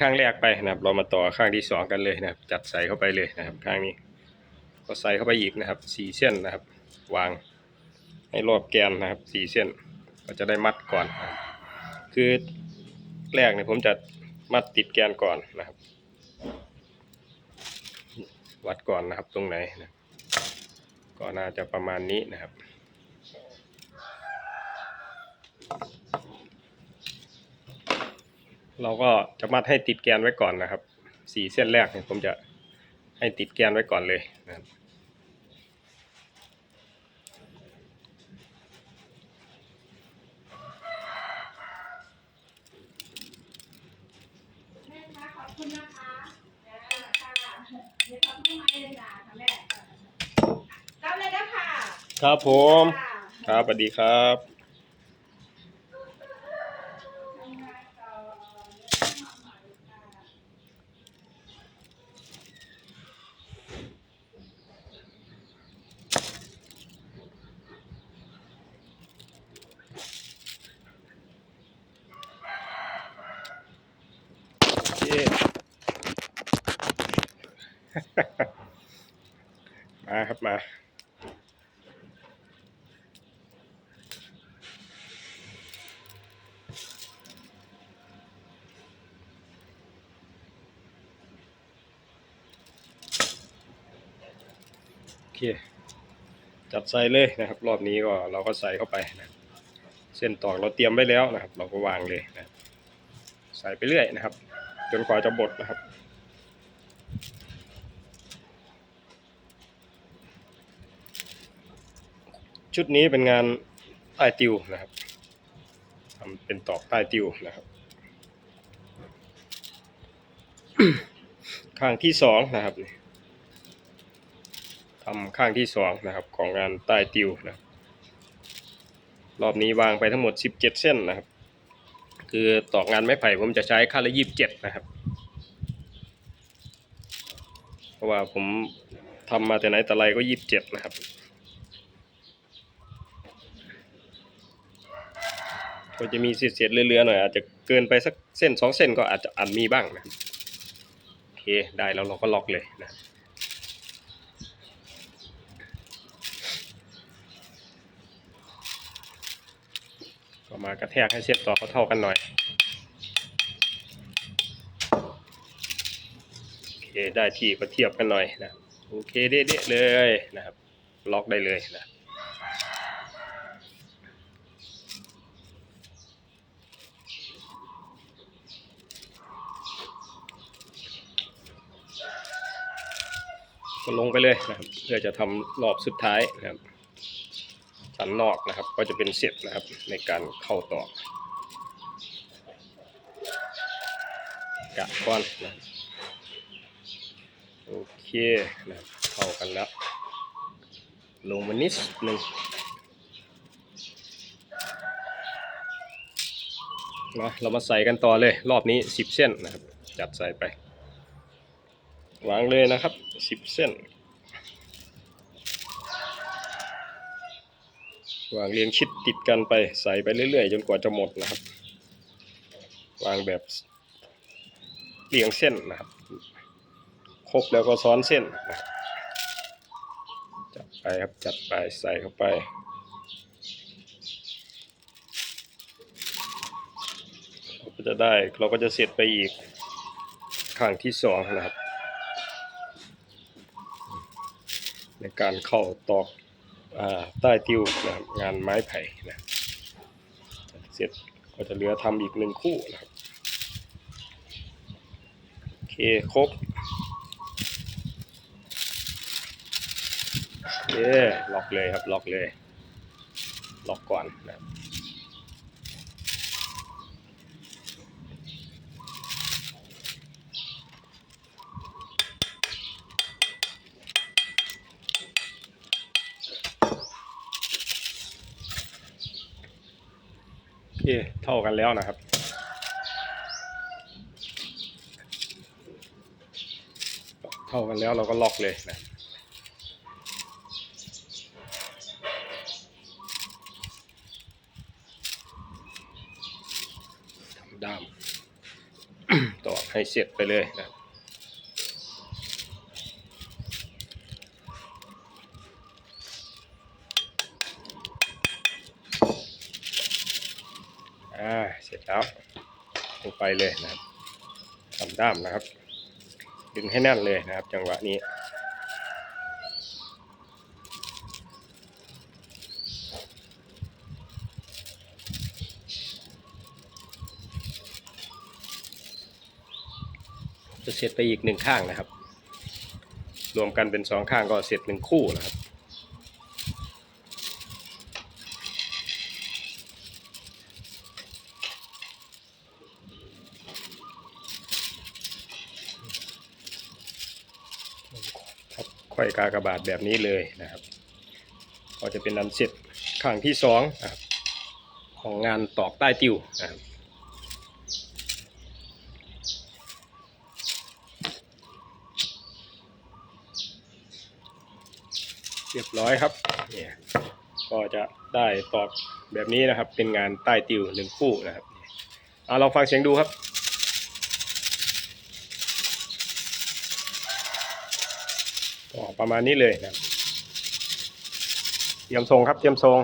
ข้างแรกไปนะครับ เรามาต่อข้างที่สองกันเลยนะครับ จัดใส่เข้าไปเลยนะครับ ข้างนี้ ก็ใส่เข้าไปอีกนะครับสี่เส้นนะครับ วางให้รอบแกนนะครับสี่เส้น ก็จะได้มัดก่อน คือแรกเนี่ยผมจะมัดติดแกนก่อนนะครับ วัดก่อนนะครับตรงไหนนะก็น่าจะประมาณนี้นะครับ เราก็จะมัดให้ติดแกนไว้ก่อนนะครับสี่เส้นแรกเนี่ยผมจะให้ติดแกนไว้ก่อนเลยนะครับแม่คะขอบคุณนะคะจ้าค่ะเดี๋ยวทำให้มาเลยจ้าค่ะแม่รับเลยนะคะครับผมค่ะครับสวัสดีครับ ทำงานต่อเดี๋ยวมาใหม่ค่ะ โอเคมาครับมาโอเคจัดใส่เลยนะครับ รอบนี้ก็เราก็ใส่เข้าไปนะเส้นตอกเราเตรียมไว้แล้วนะครับ เราก็วางเลยนะใส่ไปเรื่อยนะครับ จนกว่าจะบดนะครับ ชุดนี้เป็นงานใต้ติวนะครับทำเป็นตอกใต้ติวนะครับ ข้างที่สองนะครับนี่ทำข้างที่สองนะครับ ของงานใต้ติวนะครับรอบนี้วางไปทั้งหมด 17 เส้นนะครับ คือตอกงานไม้ไผ่ผมจะใช้ค่าละยี่สิบเจ็ดนะครับ เพราะว่าผมทำมาแต่ไหนแต่ไรก็ยี่สิบเจ็ดนะครับ ก็จะมีเศษๆเรือๆหน่อยอาจจะเกินไปสักเส้นสองเส้นก็อาจจะอาจมีบ้างนะโอเคได้แล้วเราก็ล็อกเลยนะ ก็มากระแทกให้เส้นต่อเขาเท่ากันหน่อยโอเคได้ที่ก็เทียบกันหน่อยนะโอเคเด๊ะเลยนะครับ ล็อกได้เลยนะก็ลงไปเลยนะครับเพื่อจะทำรอบสุดท้ายนะครับ ชั้นนอกนะครับ ก็จะเป็นเสร็จนะครับในการเข้าต่อกะก้อนนะโอเคนะเข้ากันแล้ว ลงมานิดหนึ่งนะเรามาใส่กันต่อเลยรอบนี้ 10 เส้นนะครับ จัดใส่ไปวางเลยนะครับสิบเส้น วางเรียงชิดติดกันไปใส่ไปเรื่อยๆ จนกว่าจะหมดนะครับ วางแบบเรียงเส้นนะครับ ครบแล้วก็ซ้อนเส้นจับจัดไปครับจัดไปใส่เข้าไปเราก็จะได้เราก็จะเสร็จไปอีกข้างที่สองนะครับ ในการเข้าตอก ใต้ติวนะครับงานไม้ไผ่นะเสร็จก็จะเหลือทำอีกหนึ่งคู่นะครับโอเคครบเย้ล็อกเลยครับล็อกเลย ล็อกก่อนนะครับโอ เคเท่ากันแล้วนะครับ เท่ากันแล้วเราก็ล็อกเลยนะทำด้ามต่อให้ให้เสร็จไปเลยนะครับ อ่ แล้วลงไปเลยนะครับทำด้ามนะครับ ดึงให้แน่นเลยนะครับ จังหวะนี้จะเสร็จไปอีกหนึ่งข้างนะครับ รวมกันเป็นสองข้างก็เสร็จหนึ่งคู่นะครับ อยกากระบาทแบบนี้เลยนะครับ ก็จะเป็นอันเสร็จข้างที่สองนะครับของงานตอกใต้ติวนะครับเรียบร้อยครับเนี่ยก็จะได้ตอกแบบนี้นะครับ เป็นงานใต้ติวหนึ่งคู่นะครับเอาลองฟังเสียงดูครับ ประมาณนี้เลยนะครับเตรียมทรงครับเตรียมทรง